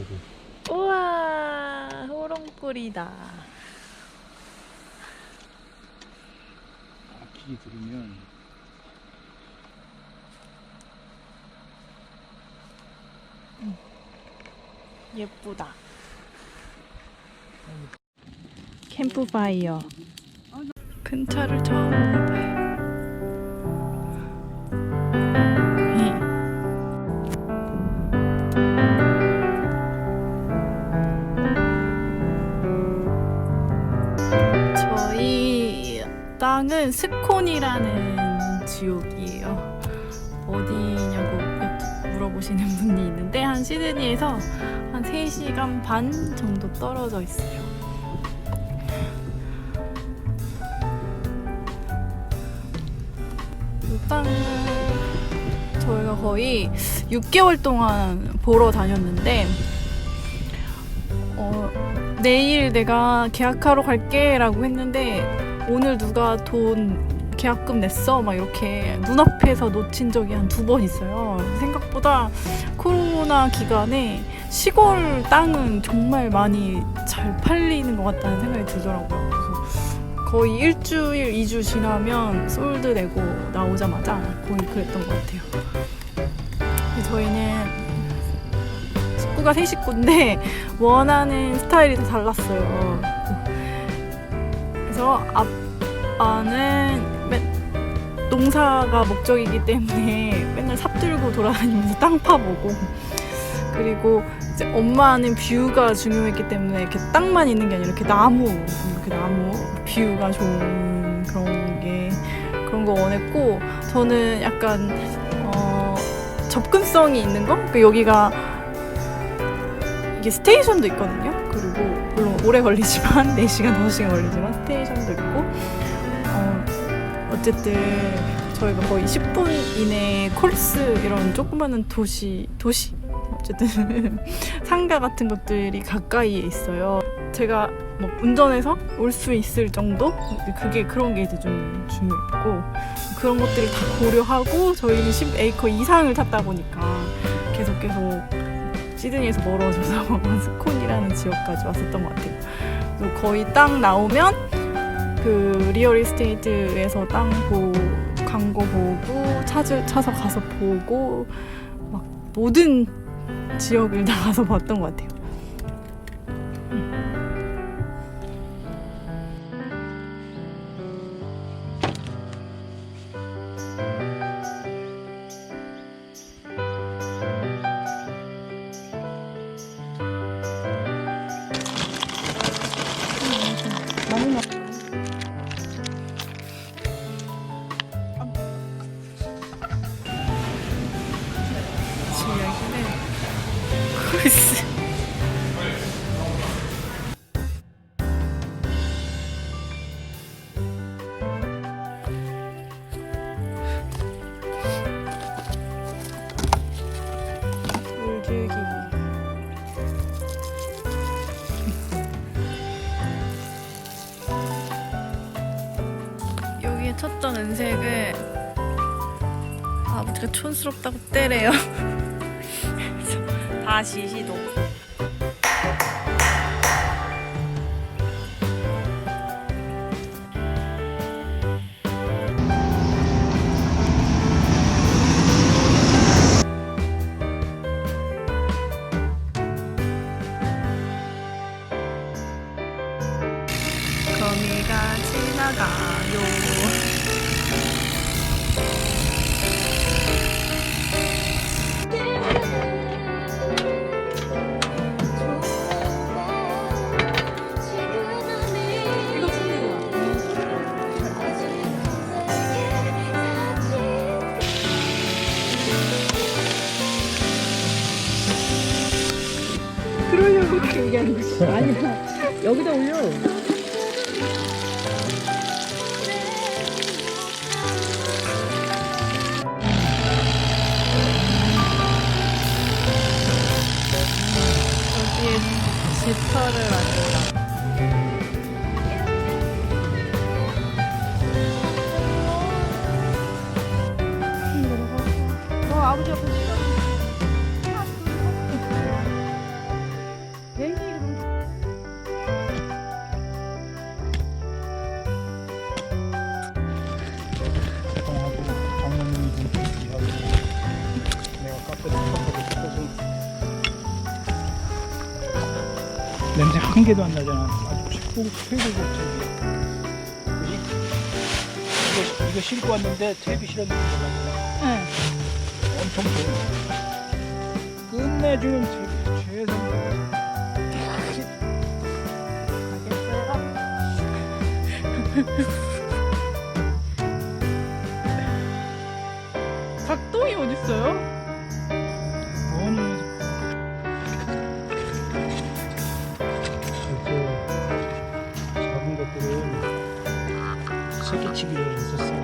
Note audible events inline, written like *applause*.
저도. 우와 호롱불이다. 악기 들으면 예쁘다. 캠프파이어. 근처를 처음 땅은 스콘이라는 지역이에요. 어디냐고 물어보시는 분이 있는데 한 시드니에서 한 3시간 반 정도 떨어져 있어요. 이 땅은 저희가 거의 6개월 동안 보러 다녔는데 어, 내일 내가 계약하러 갈게 라고 했는데 오늘 누가 돈 계약금 냈어? 막 이렇게 눈앞에서 놓친 적이 한 두 번 있어요. 생각보다 코로나 기간에 시골 땅은 정말 많이 잘 팔리는 것 같다는 생각이 들더라고요. 그래서 거의 일주일, 이주 지나면 솔드 내고 나오자마자 거의 그랬던 것 같아요. 저희는 식구가 세 식구인데 *laughs* 원하는 스타일이 다 달랐어요. 그래서 아빠는 맨- 농사가 목적이기 때문에 *laughs* 맨날 삽 들고 돌아다니면서 땅 파보고 그리고 이제 엄마는 뷰가 중요했기 때문에 이렇게 땅만 있는 게 아니라 이렇게 나무 이렇게 나무 뷰가 좋은 그런 게 그런 거 원했고 저는 약간 어, 접근성이 있는 거 그러니까 여기가 이게 스테이션도 있거든요. 그리고 물론 오래 걸리지만 *laughs* 4시간, 5시간 걸리지만 스테이션도 있고 어, 어쨌든 저희가 거의 10분 이내 코르스 이런 조그마한 도시 도시 어쨌든 *laughs* 상가 같은 것들이 가까이에 있어요. 제가 뭐 운전해서 올 수 있을 정도 그게 그런 게 이제 좀 중요했고 그런 것들을 다 고려하고 저희는 10에이커 이상을 탔다 보니까 계속 계속 시드니에서 멀어져서 *laughs* 스콘이라는 지역까지 왔었던 것 같아요. 그래서 거의 땅 나오면 그 리얼 이스테이트에서 땅 보, 광고 보고 찾을 찾아 가서 보고 막 모든 지역을 다 가서 봤던 것 같아요. 쳤던 은색을 아버지가 촌스럽다고. 그래서 *laughs* 다시 시도. 그렇게 얘기하는 거지. 아니야. 여기다 올려. 여기에 지퍼를 만들어. 냄새 한 개도 안 나잖아. 아주 최고 최고급적이야. 그지? 이거 이거 싣고 왔는데 퇴비 실었는지 몰랐구나. 네. 엄청 좋은. 끝내주는 퇴비 최선. 작동이 새끼치기를 했었어.